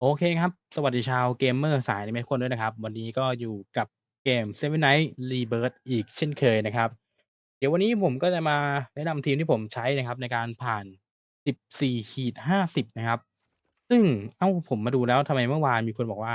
โอเคครับ สวัสดีชาวเกมเมอร์สายอนิเมะทุกคนด้วยนะครับ วันนี้ก็อยู่กับเกม Seven Night Rebirth อีกเช่นเคยนะครับ เดี๋ยววันนี้ผมก็จะมาแนะนำทีมที่ผมใช้นะครับ ในการผ่าน 14ขีด50 นะครับ ซึ่งเอ้าผมมาดูแล้วทำไมเมื่อวานมีคนบอกว่า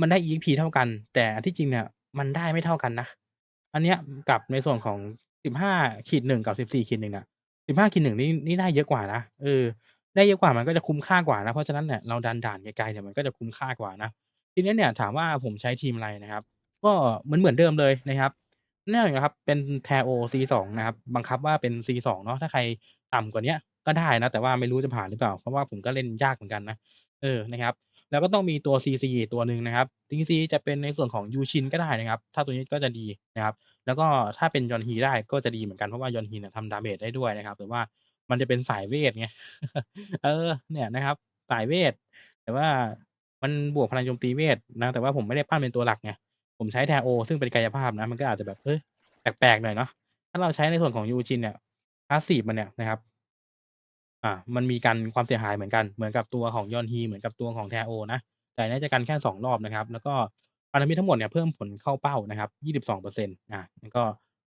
มันได้ EXP เท่ากัน แต่ที่จริงเนี่ยมันได้ไม่เท่ากันนะ อันเนี้ยกับในส่วนของ 15ขีด1กับ 14ขีด1น่ะ15ขีด1นี่นี่ได้เยอะกว่านะเออ ได้เยอะกว่ามันก็จะคุ้มค่ากว่านะเพราะฉะนั้นเนี่ยเราดันด่านไกลๆเนี่ยมันก็จะคุ้มค่ากว่านะทีนี้เนี่ยถามว่าผมใช้ทีมอะไรนะครับ ก็เหมือนเหมือนเดิมเลยนะครับแน่นอนครับเป็น Taro C2 นะครับ บังคับว่าเป็น C2 เนาะถ้าใครต่ำกว่าเนี้ยก็ได้นะ แต่ว่าไม่รู้จะผ่านหรือเปล่า เพราะว่าผมก็เล่นยากเหมือนกันนะเออนะครับ แล้วก็ต้องมีตัว CC อีตัวหนึ่งนะครับ CC จะเป็นในส่วนของ Yushin ก็ได้นะครับ ถ้าตัวนี้ก็จะดีนะครับ แล้วก็ถ้าเป็น Yonhee ได้ก็จะดีเหมือนกันเพราะว่า Yonhee เนี่ยทำ damage ได้ด้วยนะครับ แต่ว่า มันจะเป็นสายเวทไง เออ เนี่ยนะครับ สายเวท แต่ว่ามันบวกพลังโจมตีเวทนะ แต่ว่าผมไม่ได้ปั้นเป็นตัวหลักไง ผมใช้ Taro ซึ่งเป็นกายภาพนะ มันก็อาจจะแบบเฮ้ยแปลกๆหน่อยเนาะ ถ้าเราใช้ในส่วนของ Yushin เนี่ยพาสซีฟมันเนี่ยนะครับ อ่า มันมีกันความเสียหายเหมือนกัน เหมือนกับตัวของ Yonhee เหมือนกับตัวของ Taro นะ แต่นเนี้ยจะกันแค่2รอบนะครับ แล้วก็พันธมิตรทั้งหมดเนี่ยเพิ่มผลเข้าเป้านะครับ 22%อ่ามันก็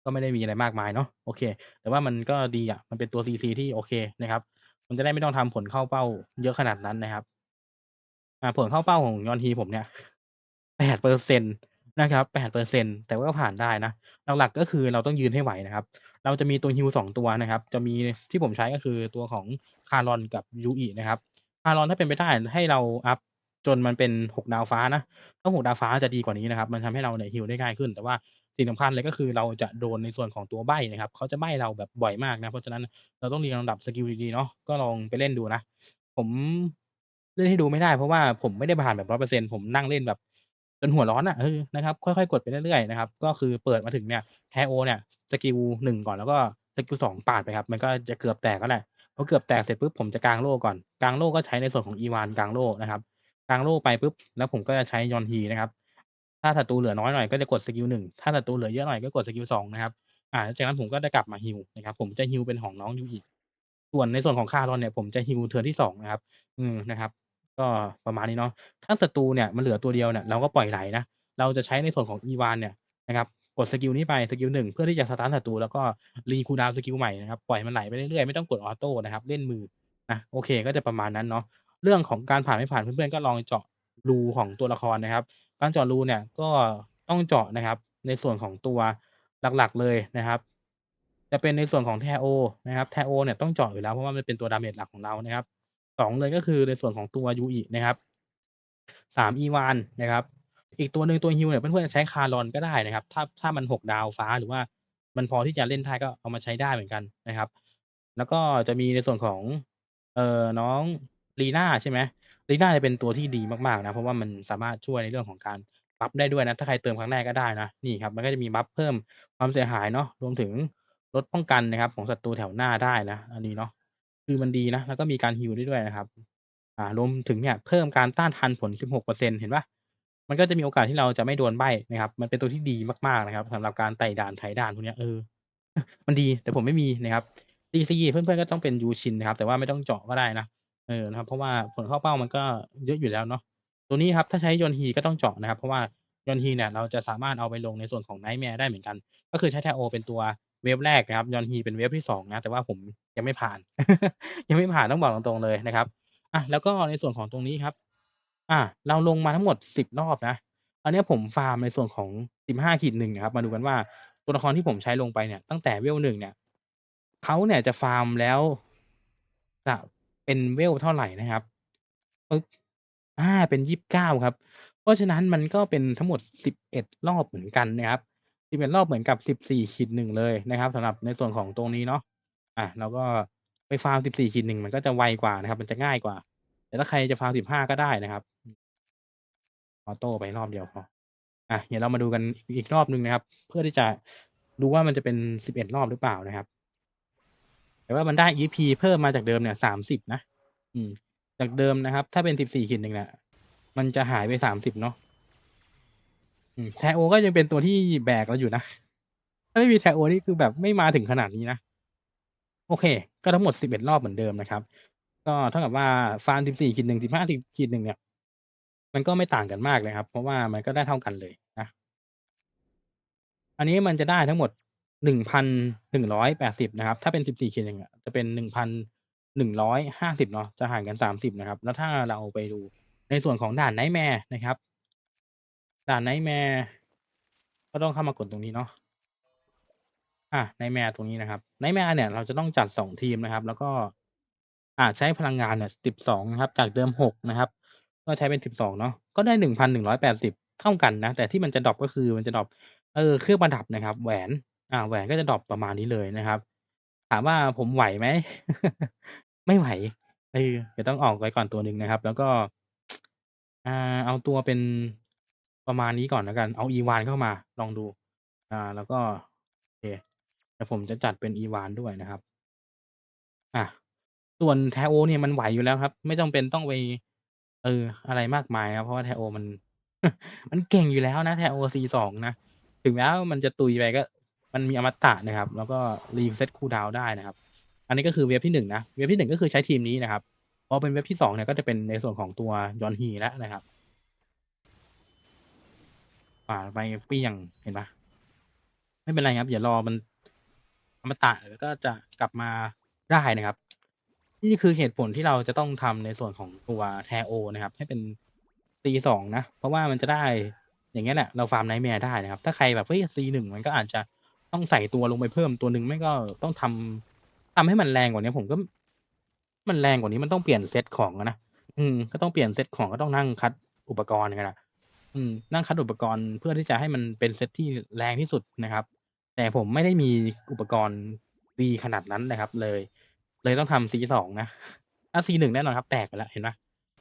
ก็ไม่ได้มีอะไรมากมายเนาะโอเค แต่ว่ามันก็ดีอะมันเป็นตัว CC ที่โอเคนะครับ มันจะได้ไม่ต้องทำผลเข้าเป้าเยอะขนาดนั้นนะครับอ่าผลเข้าเป้าของ Yonhee ผมเนี่ย8%นะครับ8%แต่ว่าก็ผ่านได้นะหลักๆก็คือเราต้องยืนให้ไหวนะครับ เราจะมีตัว heal 2ตัวนะครับ จะมีที่ผมใช้ก็คือตัวของ Caron กับ Yui นะครับ Caron ถ้าเป็นไปได้ให้เราอัปจนมันเป็น6ดาวฟ้านะถ้า6ดาวฟ้าจะดีกว่านี้นะครับ มันทำให้เราเนี่ย heal ได้ง่ายขึ้น แต่ว่า สิ่งสำคัญเลยก็คือเราจะโดนในส่วนของตัวใบ้นะครับเขาจะใบ้เราแบบบ่อยมากนะ เพราะฉะนั้นเราต้องเรียงลำดับสกิลดีๆเนาะก็ลองไปเล่นดูนะ ผมเล่นให้ดูไม่ได้ เพราะว่าผมไม่ได้ผ่านแบบ100%ผมนั่งเล่นแบบจนหัวร้อนอะเออนะครับค่อยๆกดไปเรื่อยๆนะครับก็คือเปิดมาถึงเนี่ย Taro เนี่ยสกิล1ก่อนแล้วก็สกิล2ปาดไปครับ มันก็จะเกือบแตกแล้วแหละพอเกือบแตกเสร็จปุ๊บผมจะกลางโล่ก่อนกลางโล่ก็ใช้ในส่วนของ Iwan กลางโล่นะครับกลางโล่ไปปุ๊บแล้วผมก็จะใช้ Yonhee นะครับ ถ้าศัตรูเหลือน้อยหน่อยก็จะกดสกิล1ถ้าศัตรูเหลือเยอะหน่อยก็กดสกิล2นะครับอ่าจากนั้นผมก็จะกลับมา heal นะครับผมจะ heal เป็นของน้อง Yui ส่วนในส่วนของ Caron เนี่ยผมจะ heal เทิร์นที่2นะครับ อืมนะครับ ก็ประมาณนี้เนาะถ้าศัตรูเนี่ยมันเหลือตัวเดียวเนี่ยเราก็ปล่อยไหลนะเราจะใช้ในส่วนของ Iwan เนี่ยนะครับกดสกิลนี้ไปสกิล1เพื่อที่จะสตันศัตรูแล้วก็รีคูดาวสกิลใหม่นะครับปล่อยมันไหลไปเรื่อยๆไม่ต้องกดออโต้นะครับเล่นมือนะโอเค ก็จะประมาณนั้นเนาะเรื่องของการผ่านไม่ผ่านเพื่อนๆก็ลองเจาะรูของตัวละครนะครับ การเจาะรูเนี่ยก็ต้องเจาะนะครับ ในส่วนของตัวหลักๆเลยนะครับ จะเป็นในส่วนของ Taro นะครับ Taro เนี่ยต้องเจาะอยู่แล้วเพราะว่ามันเป็นตัว damage หลักของเรานะครับ2เลยก็คือในส่วนของตัว Yui นะครับ3 Iwan นนะครับ อีกตัวหนึ่งตัว heal เนี่ยเพื่อนๆจะใช้ Caron ก็ได้นะครับ ถ้าถ้ามัน6ดาวฟ้าหรือว่ามันพอที่จะเล่นได้ก็เอามาใช้ได้เหมือนกันนะครับ แล้วก็จะมีในส่วนของเอ่อน้อง Lina ใช่ไหม Lina จะเป็นตัวที่ดีมากๆนะเพราะว่ามันสามารถช่วยในเรื่องของการบัฟได้ด้วยนะถ้าใครเติมครั้งแรกก็ได้นะนี่ครับมันก็จะมีบัฟเพิ่มความเสียหายเนาะรวมถึงลดป้องกันนะครับ ของศัตรูแถวหน้าได้นะอันนี้เนาะคือมันดีนะ แล้วก็มีการ heal ได้ด้วยนะครับ อ่ารวมถึงเนี่ยเพิ่มการต้านทานผล 16%เห็นปล่ามันก็จะมีโอกาสที่เราจะไม่โดนใบนะครับ มันเป็นตัวที่ดีมากๆนะครับสำหรับการไต่ด่านไถด่านพวกเนี้ยเออ มันดีแต่ผมไม่มีนะครับ CC เพื่อนๆก็ต้องเป็น Yushin นะครับ แต่ว่าไม่ต้องเจาะก็ได้นะ เออ นะครับ เพราะว่าผลเข้าเป้ามันก็เยอะอยู่แล้วเนาะ ตัวนี้ครับ ถ้าใช้ Yonhee ก็ต้องเจาะนะครับ เพราะว่า Yonhee เนี่ยเราจะสามารถเอาไปลงในส่วนของ Nightmare ได้เหมือนกัน ก็คือใช้ Taro เป็นตัวเวฟแรกนะครับ Yonhee เป็นเวฟที่2นะ แต่ว่าผมยังไม่ผ่าน ยังไม่ผ่านต้องบอกตรงๆเลยนะครับ อะ แล้วก็ในส่วนของตรงนี้ครับ อ่าเราลงมาทั้งหมด10รอบนะ อันนี้ผมฟาร์มในส่วนของ15-1นะครับ มาดูกันว่าตัวละครที่ผมใช้ลงไปเนี่ย ตั้งแต่เวล1เนี่ยเขาเนี่ยจะฟาร์มแล้วจะ เป็นเวลเท่าไรนะครับ ปึ๊บอา เป็น 29 ครับ เพราะฉะนั้นมันก็เป็นทั้งหมด 11 รอบเหมือนกันนะครับ 11 รอบเหมือนกับ 14-1 เลยนะครับ สำหรับในส่วนของตรงนี้เนาะอะเราก็ไปฟาร์ม14-1 มันก็จะไวกว่านะครับ มันจะง่ายกว่า แต่ถ้าใครจะฟาร์ม15 ก็ได้นะครับ ออโต้ไปรอบเดียวพออะเดี๋ยวเรามาดูกันอีกรอบหนึ่งนะครับ เพื่อที่จะดูว่ามันจะเป็น 11 รอบหรือเปล่านะครับ แต่ว่ามันได้ EP เพิ่มมาจากเดิมเนี่ย30นะ อืม จากเดิมนะครับ ถ้าเป็น14-1เนี่ยมันจะหายไป30เนาะอืม Taro ก็ยังเป็นตัวที่แบกเราอยู่นะ ถ้าไม่มี Taro นี่คือแบบไม่มาถึงขนาดนี้นะ โอเค ก็ทั้งหมด11รอบเหมือนเดิมนะครับ ก็เท่ากับว่าฟาร์ม14-1 15-1เนี่ย มันก็ไม่ต่างกันมากเลยครับ เพราะว่ามันก็ได้เท่ากันเลยนะ อันนี้มันจะได้ทั้งหมด 1,180นหนึ่งร้อยแปดสิบนะครับ ถ้าเป็น14 King อะจะเป็น1,150เนาะจะห่างกัน30นะครับ แล้วถ้าเราไปดูในส่วนของด่าน Nightmare นะครับ ด่าน Nightmare ก็ต้องเข้ามากดตรงนี้เนาะอา Nightmare ตรงนี้นะครับ Nightmare เนี่ย เราจะต้องจัด2ทีมนะครับ แล้วก็อ่าใช้พลังงานเนี่ย12นะครับ จากเดิม6นะครับ ก็ใช้เป็น12เนาะก็ได้1,180เท่ากันนะ แต่ที่มันจะดรอปก็คือมันจะดรอปเออเครื่องประดับนะครับ แหวน อ่า แหวนก็จะดร็อปประมาณนี้เลยนะครับ ถามว่าผมไหวไหม ไม่ไหว เออเดี๋ยวต้องออกไว้ก่อนตัวหนึ่งนะครับ แล้วก็ อ่า เอาตัวเป็นประมาณนี้ก่อนแล้วกัน เอา E-Wan เข้ามา ลองดู อ่า แล้วก็โอเคเดี๋ยวผมจะจัดเป็น E-Wan ด้วยนะครับ อ่าส่วน Taro เนี่ยมันไหวอยู่แล้วครับ ไม่จำเป็นต้องไป เออ อะไรมากมายครับ เพราะว่า Taro มัน มันเก่งอยู่แล้วนะ Taro C2 นะ ถึงแม้ว่ามันจะตุยไปก็ มันมีอมตะนะครับ แล้วก็ reset cooldown ได้นะครับ อันนี้ก็คือเวฟที่1นะ เวฟที่1ก็คือใช้ทีมนี้นะครับ พอเป็นเวฟที่2เนี่ยก็จะเป็นในส่วนของตัว Yeonhee แล้วนะครับป่าไปเปี้ยงเห็นปล่า?ไม่เป็นไรครับเดี๋ยวรอมันอมตะเดี๋ยวก็จะกลับมาได้นะครับ นี่คือเหตุผลที่เราจะต้องทำในส่วนของตัว Taro นะครับ ให้เป็น C2 นะ เพราะว่ามันจะได้อย่างเงี้ยแหละเราฟาร์ม Nightmare ได้นะครับ ถ้าใครแบบเฮ้ย C1 มันก็อาจจะ ต้องใส่ตัวลงไปเพิ่มตัวหนึ่งไม่ก็ต้องทำทำให้มันแรงกว่านี้ผมก็ มันแรงกว่านี้มันต้องเปลี่ยนเซตของนะอืม ก็ต้องเปลี่ยนเซตของก็ต้องนั่งคัดอุปกรณ์กันอะอืม นั่งคัดอุปกรณ์เพื่อที่จะให้มันเป็นเซตที่แรงที่สุดนะครับ แต่ผมไม่ได้มีอุปกรณ์ดีขนาดนั้นนะครับ เลย เลยต้องทำ C2 นะถ้า C1 แน่นอนครับ แตกไปแล้วเห็นเปล่า?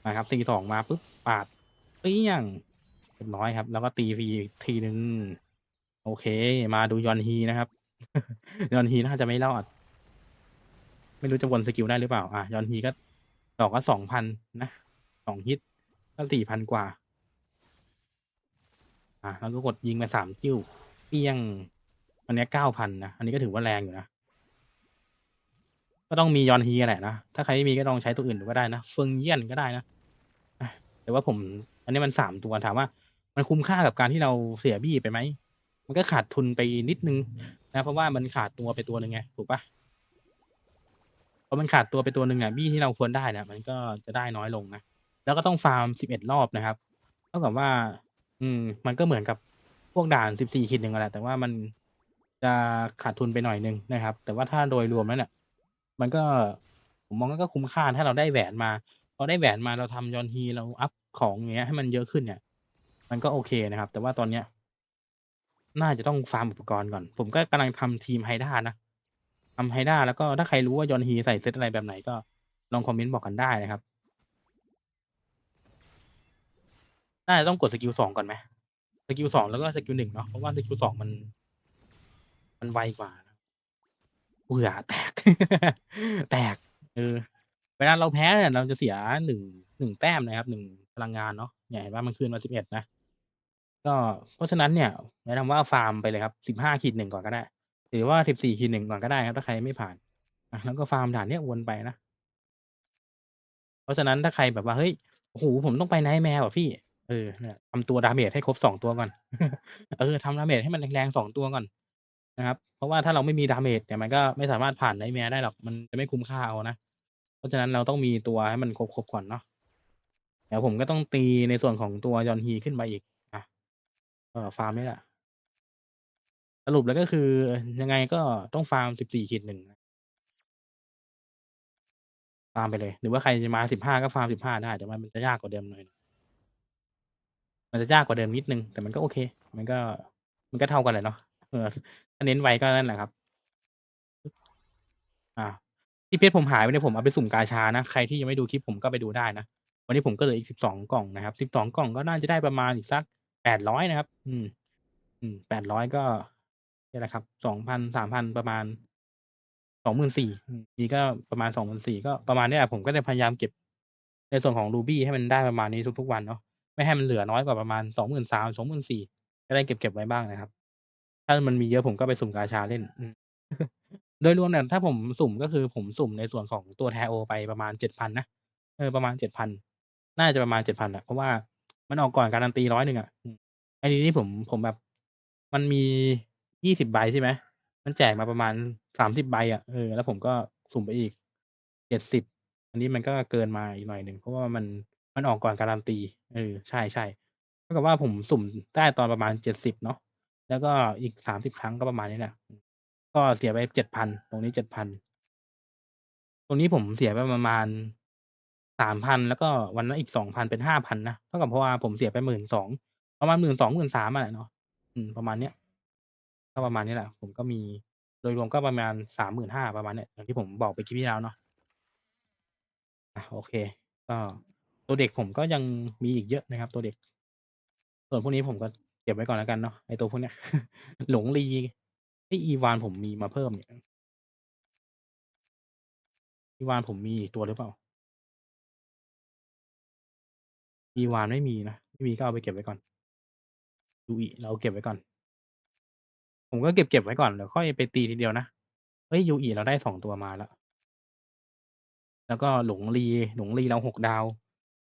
มาครับ C2 มาปุ๊บปาดเปี้ยงเรียบร้อยครับ แล้วก็ตีฟรีทีหนึ่ง เค มาดู Yeonhee นะครับ Yeonhee น่าจะไม่รอด ไม่รู้จะวนสกิลได้หรือเปล่า?อา Yeonhee ก็ดอกละ2,000นนะ2ฮิตก็4,000กว่าอาแล้วก็กดยิงไป3จิ้วเปี้ยง อันนี้ย9,000นนะ อันนี้ก็ถือว่าแรงอยู่นะ ก็ต้องมี Yeonhee แหละนะ ถ้าใครไม่มีก็ลองใช้ตัวอื่นดูก็ได้นะ Feng Yan ก็ได้นะแต่ว่าผม อันนี้มัน3ตัวถามว่า มันคุ้มค่ากับการที่เราเสียบี้ไปไหม? มันก็ขาดทุนไปนิดนึงนะเพราะว่ามันขาดตัวไปตัวหนึ่งไงถูกปล่า?พอมันขาดตัวไปตัวหนึ่งอะบี้ที่เราควรได้เนี่ยมันก็จะได้น้อยลงนะแล้วก็ต้องฟาร์ม11รอบนะครับเท่ากับว่า อืม มันก็เหมือนกับพวกด่าน14 King อะแหละแต่ว่ามันจะขาดทุนไปหน่อยนึงนะครับ แต่ว่าถ้าโดยรวมแล้วเนี่ยมันก็ผมมองว่าก็คุ้มค่าถ้าเราได้แหวนมาพอได้แหวนมาเราทำ Yeonhee เราอัปของอย่างเงี้ยให้มันเยอะขึ้นเนี่ย มันก็โอเคนะครับ แต่ว่าตอนเนี้ย น่าจะต้องฟาร์มอุปกรณ์ก่อน ผมก็กำลังทำทีม Hydra นะทำ Hydra แล้วก็ถ้าใครรู้ว่า Yeonhee ใส่เซตอะไรแบบไหนก็ลองคอมเมนต์บอกกันได้นะครับ น่าจะต้องกดสกิล2ก่อนไหม?สกิล2แล้วก็สกิล1เนาะ เพราะว่าสกิล2มัน มันไวกว่าเบื่อแตก แตก เออ เวลาเราแพ้เนี่ยเราจะเสีย1 1แต้มนะครับ1พลังงานเนาะเนี่ยเห็นเปล่า?มันคืนมา11นะ ก็ เพราะฉะนั้นเนี่ย แนะนำว่าฟาร์มไปเลยครับ 15 King 1ก่อนก็ได้ หรือว่า 14 King 1ก่อนก็ได้ครับ ถ้าใครไม่ผ่านอแล้วก็ฟาร์มด่านเนี้ยวนไปนะ เพราะฉะนั้นถ้าใครแบบว่า เฮ้ย โอ้โฮผมต้องไป Nightmare ว่ะพี่ เออนั่นแหละทำตัว damage ให้ครบ2ตัวก่อน เออทำ damage ให้มันแรงๆ2ตัวก่อนนะครับ เพราะว่าถ้าเราไม่มี damage เนี่ยมันก็ไม่สามารถผ่าน Nightmare ได้หรอก มันจะไม่คุ้มค่าเอานะ เพราะฉะนั้นเราต้องมีตัวให้มันครบๆก่อนเนาะ เดี๋ยวผมก็ต้องตีในส่วนของตัว Yeonhee ขึ้นมาอีก อาก็ฟาร์มนี่แหละ สรุปแล้วก็คือยังไงก็ต้องฟาร์ม 14 King 1นะฟาร์มไปเลย หรือว่าใครจะมา 15 ก็ฟาร์ม 15 ได้ แต่ว่ามันจะยากกว่าเดิมหน่อย มันจะยากกว่าเดิมนิดนึง แต่มันก็โอเค มันก็ มันก็เท่ากันแหละเนาะ เออ ถ้าเน้นไวก็นั่นแหละครับ อ่าที่เพชรผมหายไปเนี่ยผมเอาไปสุ่มกาชานะ ใครที่ยังไม่ดูคลิปผมก็ไปดูได้นะ วันนี้ผมก็เหลืออีก12กล่องนะครับ12กล่องก็น่าจะได้ประมาณอีกสัก 800 นะครับ อืม อืม 800 ก็เนี่ยแหละครับ2,000 3,000 ประมาณ 24,000อืมทีก็ประมาณ 24,000 ก็ประมาณเนี้ยผมก็จะพยายามเก็บ ในส่วนของรูบี้ให้มันได้ประมาณนี้ทุกๆวันเนาะ ไม่ให้มันเหลือน้อยกว่าประมาณ 23,000 24,000จะได้เก็บๆไว้บ้างนะครับ ถ้ามันมีเยอะผมก็ไปสุ่มกาชาเล่นโดยรวมเนี่ยถ้าผมสุ่มก็คือผมสุ่มในส่วนของตัว Taro ไปประมาณ 7,000 นะ เออ ประมาณ 7,000 น่าจะประมาณ 7,000อะเพราะว่า มันออกก่อนการันตีร้อยหนึ่งอะอืมไอ้ทีนี้ผมผมแบบ มันมียี่สิบใบใช่ไหมมันแจกมาประมาณสามสิบใบอะเออแล้วผมก็สุ่มไปอีกเจ็ดสิบอันนี้มันก็เกินมาอีกหน่อยหนึ่งเพราะว่ามันมันออกก่อนการันตีเออใช่ใช่เท่ากับว่าผมสุ่มได้ตอนประมาณเจ็ดสิบเนาะแล้วก็อีกสามสิบครั้งก็ประมาณนี้แหละก็เสียไปเจ็ดพันตรงนี้เจ็ดพันตรงนี้ผมเสียไปประมาณ สามพันแล้วก็วันนั้นอีกสองพันเป็นห้าพันนะ เท่ากับเพราะว่าผมเสียไปหมื่นสองประมาณหมื่นสองหมื่นสามอะเนาะ อืม ประมาณเนี้ย ก็ประมาณนี้แหละ ผมก็มี โดยรวมก็ประมาณสามหมื่นห้าประมาณเนี้ย อย่างที่ผมบอกไปคลิปที่แล้วเนาะอะโอเค ก็ตัวเด็กผมก็ยังมีอีกเยอะนะครับ ตัวเด็ก ส่วนพวกนี้ผมก็เก็บไว้ก่อนแล้วกันเนาะ ไอตัวพวกเนี้ย หลงลี ไออีวานผมมีมาเพิ่มเนี่ย อีวานผมมีอีกตัวหรือเปล่า อีวานไม่มีนะ ไม่มีก็เอาไปเก็บไว้ก่อนยูอีเราเก็บไว้ก่อน ผมก็เก็บเก็บไว้ก่อนเดี๋ยวค่อยไปตีทีเดียวนะเฮ้ยยูอีเราได้สองตัวมาแล้ว แล้วก็หลงลีหลงลีเราหกดาว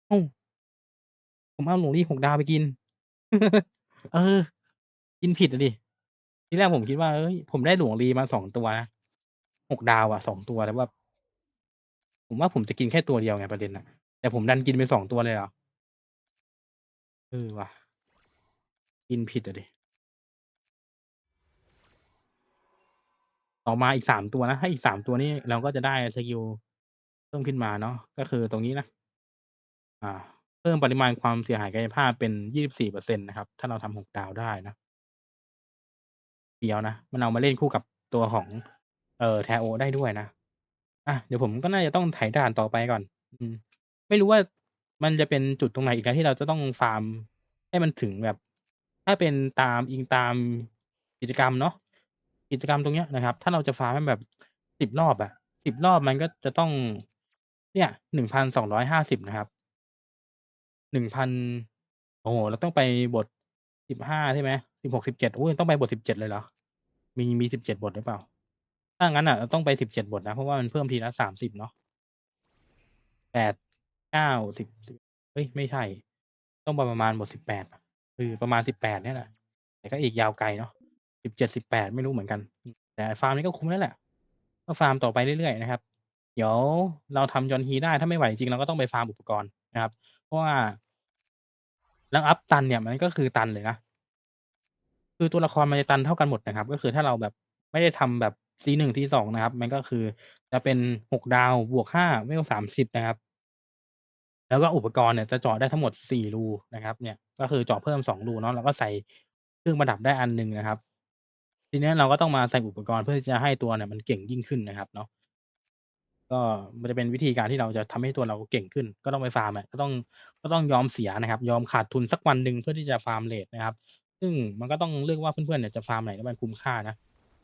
โอ้ผมเอาหลงลีหกดาวไปกิน เออ กินผิดอะดิที่แรกผมคิดว่าเอ้ยผมได้หลวงลีมาสองตัวหกดาวอะสองตัวแต่ว่า ผมว่าผมจะกินแค่ตัวเดียวไงประเด็นอะแต่ผมดันกินไปสองตัวเลยเหรอ เออว่ะ กินผิดอะดิต่อมาอีกสามตัวนะ ถ้าอีกสามตัวนี้เราก็จะได้สกิลเพิ่มขึ้นมาเนาะ ก็คือตรงนี้นะ อ่า เพิ่มปริมาณความเสียหายกายภาพเป็นยี่สิบสี่เปอร์เซ็นตนะครับ ถ้าเราทำหกดาวได้นะ เดียวนะ มันเอามาเล่นคู่กับตัวของ เอ่อ แทโอได้ด้วยนะ อะ เดี๋ยวผมก็น่าจะต้องไถด่านต่อไปก่อน อืม ไม่รู้ว่า มันจะเป็นจุดตรงไหนอีกนะที่เราจะต้องฟาร์มให้มันถึงแบบ ถ้าเป็นตามอิงตามกิจกรรมเนาะกิจกรรมตรงเนี้ยนะครับ ถ้าเราจะฟาร์มให้แบบสิบรอบอะสิบรอบมันก็จะต้อง เนี่ยหนึ่งพันสองร้อยห้าสิบนะครับหนึ่งพันโอ้โหเราต้องไปบทสิบห้าใช่ไหมสิบหกสิบเจ็ดอุ้ยต้องไปบทสิบเจ็ดเลยเหรอมีมีสิบเจ็ดบทหรือเปล่า ถ้างั้นอะเราต้องไปสิบเจ็ดบทนะ เพราะว่ามันเพิ่มทีละสามสิบเนาะแปด ก้าสิบสิบเฮ้ย ไม่ใช่ ต้องประมาณบทสิบแปดคือประมาณสิบแปดเนี่ยแหละแต่ก็อีกยาวไกลเนาะสิบเจ็ดสิบแปดไม่รู้เหมือนกัน แต่ฟาร์มนี้ก็คุ้มแล้วแหละก็ฟาร์มต่อไปเรื่อยๆนะครับ เดี๋ยวเราทำยอนฮีได้ถ้าไม่ไหวจริงเราก็ต้องไปฟาร์มอุปกรณ์นะครับ เพราะว่าแล้วอัพตันเนี่ยมันก็คือตันเลยนะคือตัวละครมันจะตันเท่ากันหมดนะครับ ก็คือถ้าเราแบบไม่ได้ทำแบบซีหนึ่งซีสองนะครับ มันก็คือจะเป็นหกดาวบวกห้าเวลสามสิบนะครับ แล้วก็อุปกรณ์เนี่ยจะเจาะได้ทั้งหมดสี่รูนะครับ เนี่ยก็คือเจาะเพิ่มสองรูเนาะแล้วก็ใส่เครื่องประดับได้อันหนึ่งนะครับ ทีนี้เราก็ต้องมาใส่อุปกรณ์เพื่อจะให้ตัวเนี่ยมันเก่งยิ่งขึ้นนะครับเนาะก็มันจะเป็นวิธีการที่เราจะทำให้ตัวเราเก่งขึ้น ก็ต้องไปฟาร์มอะก็ต้องก็ต้องยอมเสียนะครับ ยอมขาดทุนสักวันหนึ่งเพื่อที่จะฟาร์มเลทนะครับ ซึ่งมันก็ต้องเลือกว่าเพื่อนๆเนี่ยจะฟาร์มไหนแล้วมันคุ้มค่านะ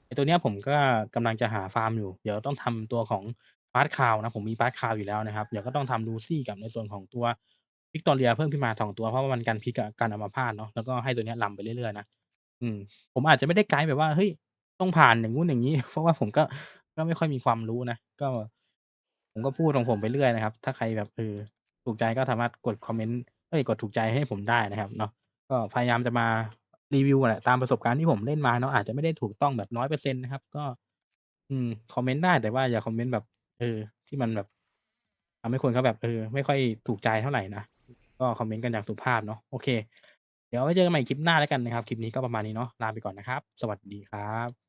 ไอตัวเนี้ยผมก็กำลังจะหาฟาร์มอยู่ เดี๋ยวต้องทำตัวของาร์ทคาวนะผมมีพาร์ทคาวอยู่แล้วนะครับเดี๋ยวก็ต้องทำลูซี่กับในส่วนของตัววิกตอเรียเพิ่มขึ้นมาสองตัวเพราะว่ามันกันพิษกับการอัมาพาตเนาะแล้วก็ให้ตัวนี้ยลำไปเรื่อยๆนะอืม ผมอาจจะไม่ได้ไกด์แบบว่าเฮ้ยต้องผ่านอย่างงู้นอย่างนี้ เพราะว่าผมก็ก็ไม่ค่อยมีความรู้นะก็ ผมก็พูดของผมไปเรื่อยนะครับ ถ้าใครแบบเออถูกใจก็สามารถกดคอมเมนต์เอ้ยกดถูกใจให้ผมได้นะครับ เนาะก็พยายามจะมารีวิวแหละตามประสบการณ์ที่ผมเล่นมาเนาะอาจจะไม่ได้ถูกต้องแบบร้อยเปอร์เซ็นต์นะครับ ก็ อืม คอมเมนต์ได้แต่ว่าอย่าคอมเมนต์แบบ เออ ที่มันแบบทำให้คนเขาแบบเออ ไม่ค่อยถูกใจเท่าไหร่นะ ก็คอมเมนต์กันอย่างสุภาพเนาะโอเค เดี๋ยวไว้เจอกันใหม่คลิปหน้าแล้วกันนะครับ คลิปนี้ก็ประมาณนี้เนาะลาไปก่อนนะครับ สวัสดีครับ